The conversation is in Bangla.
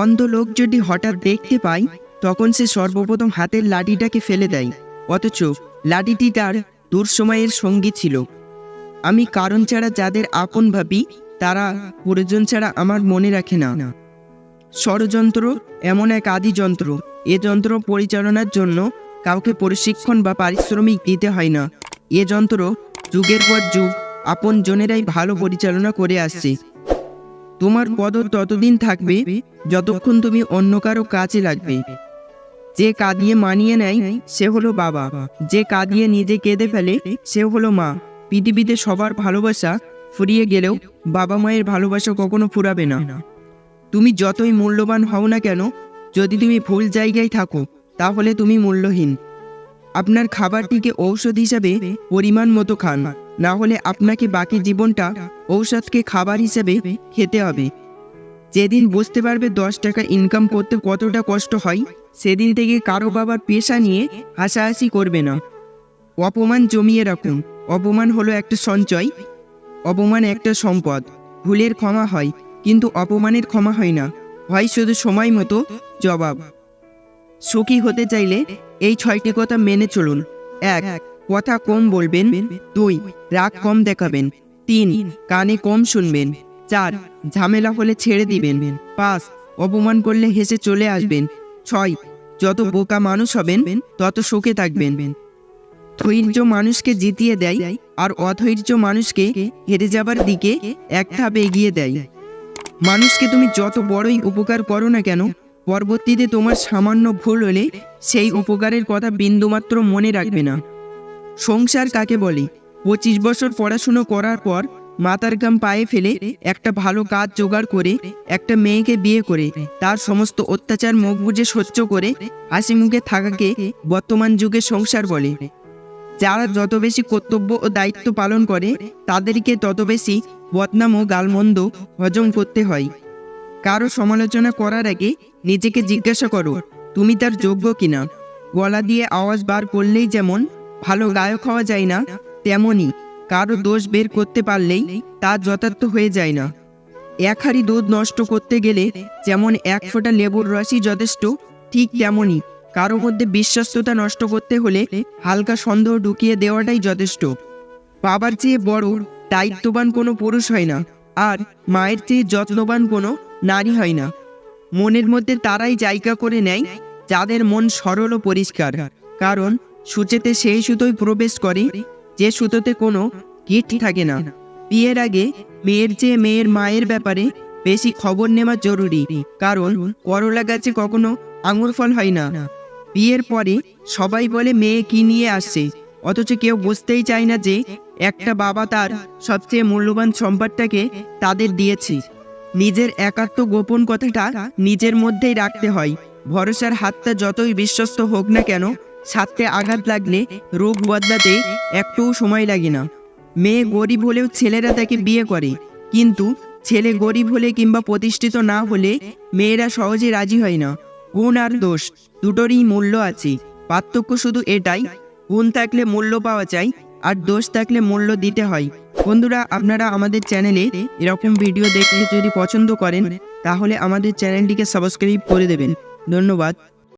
অন্ধ লোক যদি হঠাৎ দেখতে পায়, তখন সে সর্বপ্রথম হাতের লাঠিটাকে ফেলে দেয়। অথচ লাঠিটি তার দুঃসময়ের সঙ্গী ছিল। আমি কারণ ছাড়া যাদের আপন ভাবি, তারা প্রয়োজন ছাড়া আমার মনে রাখে না। ষড়যন্ত্র এমন এক আদি যন্ত্র। এ যন্ত্র পরিচালনার জন্য কাউকে প্রশিক্ষণ বা পারিশ্রমিক দিতে হয় না। এ যন্ত্র যুগের পর যুগ, আপন জনেরাই ভালো পরিচালনা করে আসছে। তোমার পদ ততদিন থাকবে যতক্ষণ তুমি অন্য কারও কাজে লাগবে। যে কাঁদিয়ে মানিয়ে নেয়, সে হলো বাবা। যে কাঁদিয়ে নিজে কেঁদে ফেলে, সে হলো মা। পৃথিবীতে সবার ভালোবাসা ফুরিয়ে গেলেও বাবা মায়ের ভালোবাসা কখনো ফুরাবে না। তুমি যতই মূল্যবান হও না কেন, যদি তুমি ভুল জায়গায় থাকো, তাহলে তুমি মূল্যহীন। আপনার খাবারটিকে ঔষধ হিসাবে পরিমাণ মতো খান। না হলে আপনাকে বাকি জীবনটা ঔষধকে খাবার হিসেবে খেতে হবে। যেদিন বুঝতে পারবে দশ টাকা ইনকাম করতে কতটা কষ্ট হয়, সেদিন থেকে কারও বাবার পেশা নিয়ে হাসাহাসি করবে না। অপমান জমিয়ে রাখুন। অপমান হলো একটা সঞ্চয়, অপমান একটা সম্পদ। ভুলের ক্ষমা হয়, কিন্তু অপমানের ক্ষমা হয় না। হয় শুধু সময় মতো জবাব। সুখী হতে চাইলে এই ছয়টি কথা মেনে চলুন। এক কথা কম বলবেন, দুই, রাগ কম দেখাবেন, তিন, কানে কম শুনবেন, চার, ঝামেলা হলে ছেড়ে দিবেন, পাঁচ, অপমান করলে হেসে চলে আসবেন, ছয়, যত বোকা মানুষ হবেন, তত সুখে থাকবেন। ধৈর্য মানুষকে জিতিয়ে দেয় আর অধৈর্য মানুষকে হেরে যাবার দিকে এক ধাপ এগিয়ে দেয়। মানুষকে তুমি যত বড়ই উপকার করো না কেন, পরবর্তীতে তোমার সামান্য ভুল হলে সেই উপকারের কথা বিন্দুমাত্র মনে রাখবে না। সংসার কাকে বলে? পঁচিশ বছর পড়াশুনো করার পর মাতার গাম পায়ে ফেলে একটা ভালো কাজ জোগাড় করে একটা মেয়েকে বিয়ে করে। তার সমস্ত অত্যাচার মুখ বুঝে সহ্য করে হাসি মুখে থাকাকে বর্তমান যুগে সংসার বলে। যারা যত বেশি কর্তব্য ও দায়িত্ব পালন করে, তাদেরকে তত বেশি বদনাম ও গালমন্দ হজম করতে হয়। কারও সমালোচনা করার আগে নিজেকে জিজ্ঞাসা করো, তুমি তার যোগ্য কিনা? গলা দিয়ে আওয়াজ বার করলেই যেমন ভালো গায়ক হওয়া যায় না, তেমনি কারও দোষ বের করতে পারলেই তা যথার্থ হয়ে যায় না। এক হাঁড়ি দুধ নষ্ট করতে গেলে যেমন এক ফোঁটা লেবুর রসই যথেষ্ট, ঠিক তেমনই কারও মধ্যে বিশ্বস্ততা নষ্ট করতে হলে হালকা সন্দেহ ঢুকিয়ে দেওয়াটাই যথেষ্ট। বাবার চেয়ে বড় দায়িত্ববান কোনো পুরুষ হয় না, আর মায়ের চেয়ে যত্নবান কোনো নারী হয় না। মনের মধ্যে তারাই জায়গা করে নেয়, যাদের মন সরল ও পরিষ্কার। কারণ সূচেতে সেই সুতোই প্রবেশ করে যে সুতোতে কোনো গিট থাকে না। বিয়ের আগে মেয়ের চেয়ে মেয়ের মায়ের ব্যাপারে বেশি খবর নেওয়া জরুরি, কারণ করলা গাছে কখনো আঙুর ফল হয় না। বিয়ের পরে সবাই বলে মেয়ে কি নিয়ে আসছে, অথচ কেউ বুঝতেই চায় না যে একটা বাবা তার সবচেয়ে মূল্যবান সম্পদটাকে তাদের দিয়েছে। নিজের একাত্ম গোপন কথাটা নিজের মধ্যেই রাখতে হয়। ভরসার হাতটা যতই বিশ্বস্ত হোক না কেন ছাড়তে আঘাত লাগলে রোগ বদলাতে একটুও সময় লাগে না। মেয়ে গরিব হলেও ছেলেরা তাকে বিয়ে করে। কিন্তু ছেলে গরিব হলে কিংবা প্রতিষ্ঠিত না হলে মেয়েরা সহজে রাজি হয় না। গুণ আর দোষ দুটোরই মূল্য আছে। পার্থক্য শুধু এটাই, গুণ থাকলে মূল্য পাওয়া যায় আর দোষ থাকলে মূল্য দিতে হয়। বন্ধুরা, আপনারা আমাদের চ্যানেলে এরকম ভিডিও দেখতে যদি পছন্দ করেন, তাহলে আমাদের চ্যানেলটিকে সাবস্ক্রাইব করে দেবেন। ধন্যবাদ।